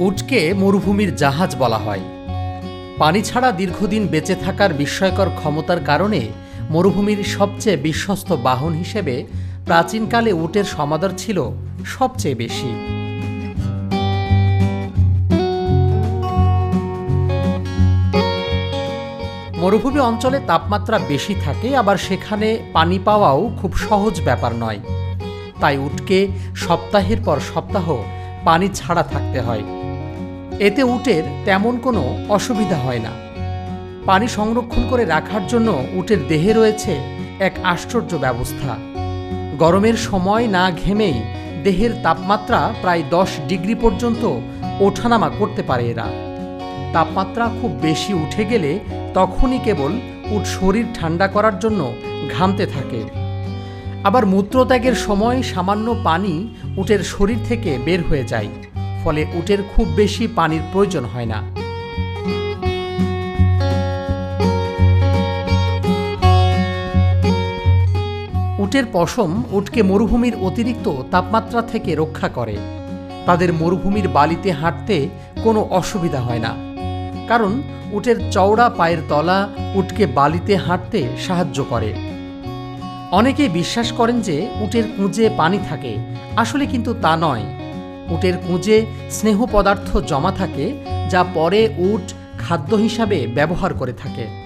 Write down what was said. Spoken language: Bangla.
উটকে মরুভূমির জাহাজ বলা হয়। পানি ছাড়া দীর্ঘদিন বেঁচে থাকার বিস্ময়কর ক্ষমতার কারণে মরুভূমির সবচেয়ে বিশ্বস্ত বাহন হিসেবে প্রাচীনকালে উটের সমাদর ছিল সবচেয়ে বেশি। মরুভূমি অঞ্চলে তাপমাত্রা বেশি থাকে, আবার সেখানে পানি পাওয়াও খুব সহজ ব্যাপার নয়। তাই উটকে সপ্তাহের পর সপ্তাহ পানি ছাড়া থাকতে হয়। এতে উটের তেমন কোনো অসুবিধা হয় না। পানি সংরক্ষণ করে রাখার জন্য উটের দেহে রয়েছে এক আশ্চর্য ব্যবস্থা। গরমের সময় না ঘেমেই দেহের তাপমাত্রা প্রায় দশ ডিগ্রি পর্যন্ত ওঠানামা করতে পারে এরা। তাপমাত্রা খুব বেশি উঠে গেলে তখনই কেবল উট শরীর ঠান্ডা করার জন্য ঘামতে থাকে। আবার মূত্রত্যাগের সময় সামান্য পানি উটের শরীর থেকে বের হয়ে যায়, ফলে উটের খুব বেশি পানির প্রয়োজন হয় না। উটের পশম উটকে মরুভূমির অতিরিক্ত তাপমাত্রা থেকে রক্ষা করে। তাদের মরুভূমির বালিতে হাঁটতে কোনো অসুবিধা হয় না, কারণ উটের চওড়া পায়ের তলা উটকে বালিতে হাঁটতে সাহায্য করে। অনেকেই বিশ্বাস করেন যে উটের কুঁজে পানি থাকে। আসলে কিন্তু তা নয়। উটের কুঁজে স্নেহ পদার্থ জমা থাকে, যা পরে উট খাদ্য হিসাবে ব্যবহার করে থাকে।